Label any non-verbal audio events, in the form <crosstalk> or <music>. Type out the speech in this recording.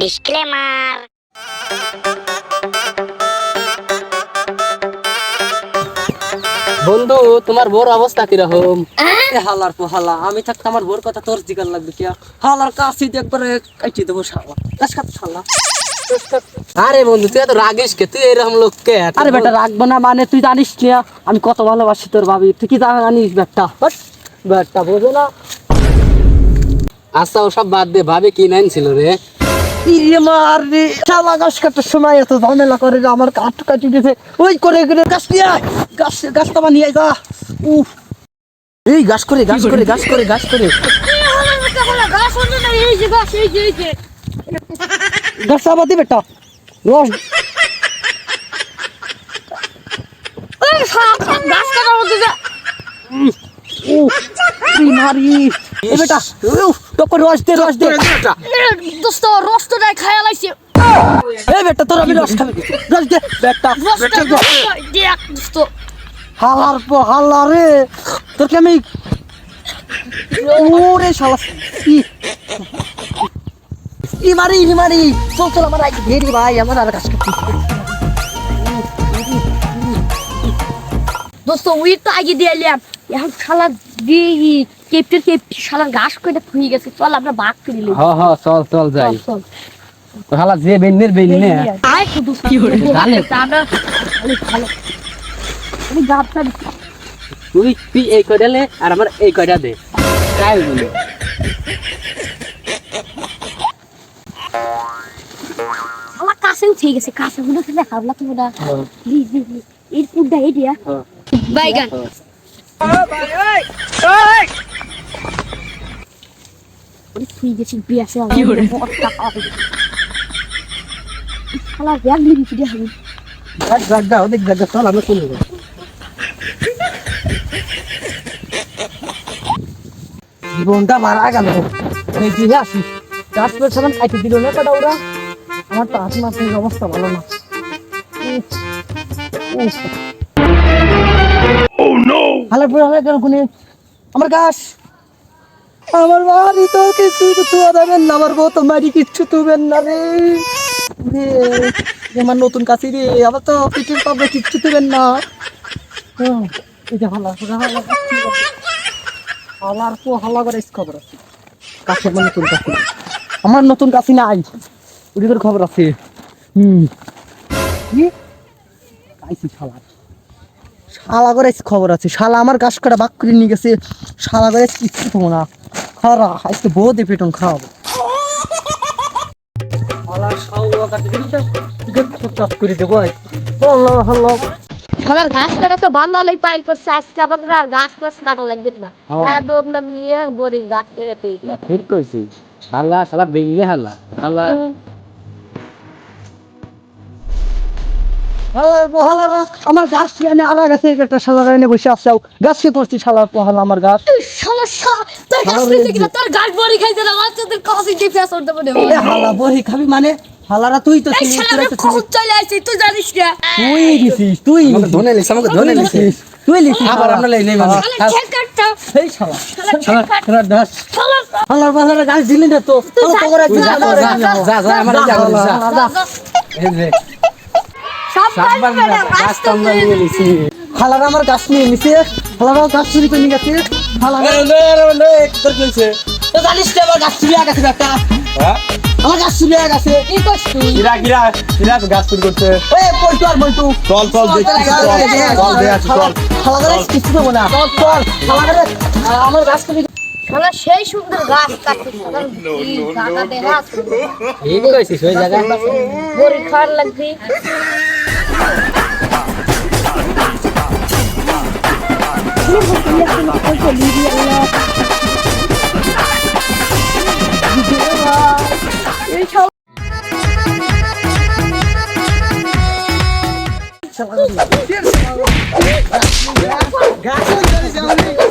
Disclaimer বন্ধু তোমার bore অবস্থা কীরকম? এ হালার পোহালা আমি থাকতে আমার বোর কথা তোর জিগার লাগবে কিয়া? হালার কাশি একবারে কাটি দেবো শালা। কাশ কাট শালা। আরে বন্ধু তুই এত রাগিস কে? তুই এরকম লোককে আরে বেটা রাখব না মানে তুই জানিস না আমি কত ভালোবাসি তোর ভাবি। তুই কি জানিস বেটা? বেটা বোঝো না। আচ্ছা ওসব বাদ দে ভাবি কি নাইন ছিল রে? ইরে মার রে শালা গাছ কাটার সময় এত ঝামেলা করে রে আমার কাঠ কাটি দিয়েছে ওই করে করে গাছ নিয়ে আয়। গাছ গাছটা বানিয়ে যা। উফ। এই গাছ করে গাছ করে গাছ করে গাছ করে। গাছটা আবার দিবে বেটা। রস উফ, তুই মারি এ বেটা উফ, টপর রস দে রস দে। দোস্ত রস্ত নাই খায়া লাইছে। এ বেটা তোর আমি রস খাবি। রস দে বেটা। বেটা দে। দোস্ত। হালার পো হালা রে। তোর কি আমি ওরে শালা ই ই মারি মারি চল চল আমার আগে ভেরি ভাই আমার আর কাজ করতে দোস্ত উই তো আগে দিয়ে এলাম। এখন শালা দিয়ে কেপটের কেপ শালার ঘাস করে খুঁয়ে গেছে। চল আমরা বাঘ করে নিই। হ হ চল চল যাই। চল হালা যে বেন্নের বেন্নে আয় শুধু গালে। আমরা ভালো। আমি গাবটা তুই তুই এই কয়টা লে আর আমার এই কয়টা দে। তাই বলি। ঠিক আছে কাছে গুলো থেকে হাবলা তো না জি এর এই দিয়া। হ্যাঁ। বাইগান। ওরে তুই গেছি বিয়াসে কি করে শালা ব্যাগ লিবি কি দিয়া হবে দেখ দেখ দাও দেখ দেখ চল আমরা চলে যাব জীবনটা মারা গেল। এই খাইতে দিল না কটা ওরা? আমার তো মাসের অবস্থা ভালো না। উফ। হালার পরে হালার কেন কোনে আমার গাছ আমার বাড়ি তো কিছু দেবেন না আমার বউ তো মারি কিচ্ছু তুবেন না রে। আমার নতুন কাছি রে আবার তো পিঠের পাবে কিচ্ছু তুবেন না। যে হালা হালা। হালার পো হালা করে খবর আছে। কাছে আমার নতুন কাছি আমার নতুন কাছি নাই। ওদিকের খবর আছে। হুম। কি? আইসি শালা। শালা করে খবর আছে। শালা আমার গাছ কাটা বাক করে নিয়ে গেছে। শালা করে কিচ্ছু না। খারা আজকে দিয়ে পেটন খাওয়াবো। আমার ঘাস কাটা তো ভালো হলেই পাইল করছে। আজকে আবার ঘাস ফাস কাটা লাগবে না। হ্যাঁ। বড়ি কেটে ঠিক শালা হালা। হালা আমার গাছ এনে আলা গেছে একটা শালা এনে বসে আসছে গাছ কে করছি শালা পোহাল আমার গাছ সমস্যা তোর ঘাস খেতে কিনা তোর ঘাস বড়ি খাইতে না বাচ্চাদের কাছে দিয়ে ফেস করতে পারে হালা বহি খাবি মানে হালারা তুই তো চলে তুই জানিস না তুই দিছিস তুই ধনে লিস আমাকে ধনে লিস তুই আবার আমরা লাই নেই মানে খেল কাটটা এই শালা শালা খেল দাস হালার বাজারে গাছ দিলি না তো যা যা আমার যা যা হালার আমার গাছ। নিয়ে নিছে হালার আমার গাছ চুরি করে নিয়ে গেছে। হালার তো জানিস তো আমার গাছ চুরি হয়ে গেছে একটা আমার গাছ চুরি হয়ে গেছে। কি করছিস তুই? গাছ চুরি করছে। ওই পল্টু আর চল চল চল চল হালারে কিছু দেবো না। চল চল। হালারে আমার গাছ চুরি শালা সেই সুন্দর গাছ কাটছিস। জায়গা দেখা ঠিক কইছিস ওই জায়গা বড়ি খাওয়ার <laughs> লাগবে গাছ <laughs>